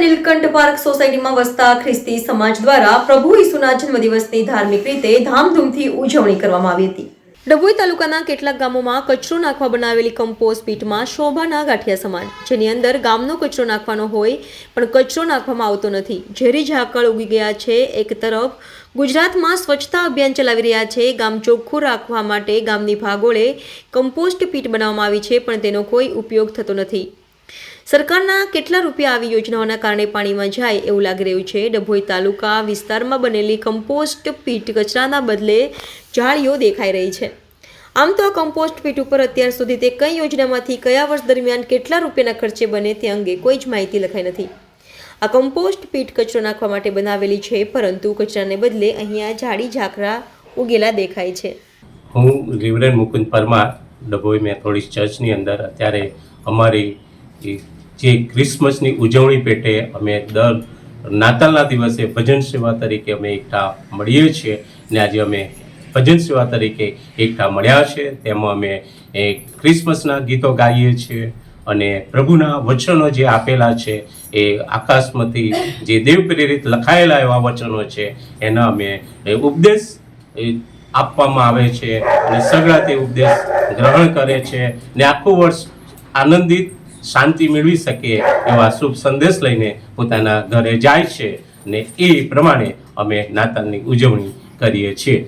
Nilkanth park સોસાયટીમાં વસતા ખ્રિસ્તી સમાજ દ્વારા પ્રભુ ઈસુના જન્મદિવસની ધાર્મિક રીતે ધામધૂમથી ઉજવણી કરવામાં આવી હતી. ડભોઈ તાલુકાના કેટલાક ગામોમાં કચરો નાખવા બનાવેલી કમ્પોસ્ટ પીટમાં શોભાના ગાંઠિયા સમાન, જેની અંદર ગામનો કચરો નાખવાનો હોય પણ કચરો નાખવામાં આવતો નથી. ઝેરી ઝાકળ ઉગી ગયા છે એક તરફ. ગુજરાતમાં સ્વચ્છતા અભિયાન ચલાવી રહ્યા છે. ગામ ચોખ્ખું રાખવા માટે ગામની ભાગોળે કમ્પોસ્ટ પીટ બનાવવામાં આવી છે, પણ તેનો કોઈ ઉપયોગ થતો નથી. સરકારના કેટલા રૂપિયા આવી યોજનાઓના કારણે પાણીમાં જાય એવું લાગી રહ્યું છે? ડભોઈ તાલુકા વિસ્તારમાં બનેલી કમ્પોસ્ટ પીટ કચરાના બદલે જાળીઓ દેખાઈ રહી છે. આમ તો આ કમ્પોસ્ટ પીટ ઉપર અત્યાર સુધી તે કઈ યોજનામાંથી કયા વર્ષ દરમિયાન કેટલા રૂપિયાના ખર્ચે બને તે અંગે કોઈ જ માહિતી લખાઈ નથી. આ કમ્પોસ્ટ પીટ કચરો નાખવા માટે બનાવેલી છે, પરંતુ કચરાને બદલે અહીંયા ઝાડી ઝાકરા ઉગેલા દેખાય છે. હું રેવરેન્ડ મુકુંદ પરમાર, ડભોઈ મેથોડિસ્ટ ચર્ચની અંદર અત્યારે અમારી જે. ક્રિસમસની ઉજવણી પેટે અમે દર નાતાલના દિવસે ભજન સેવા તરીકે અમે એકઠા મળીએ છીએ ને આજે અમે ભજન સેવા તરીકે એકઠા મળ્યા છે. તેમાં અમે એ ક્રિસમસના ગીતો ગાઈએ છીએ અને પ્રભુના વચનો જે આપેલા છે એ આકાશમાંથી જે દેવ પ્રેરિત લખાયેલા એવા વચનો છે, એના અમે ઉપદેશ આપવામાં આવે છે અને સગળા તે ઉપદેશ ગ્રહણ કરે છે ને આખું વર્ષ આનંદિત શાંતિ મેળવી શકે એવા શુભ સંદેશ લઈને પોતાના ઘરે જાય છે ને એ પ્રમાણે અમે નાતાલની ઉજવણી કરીએ છીએ.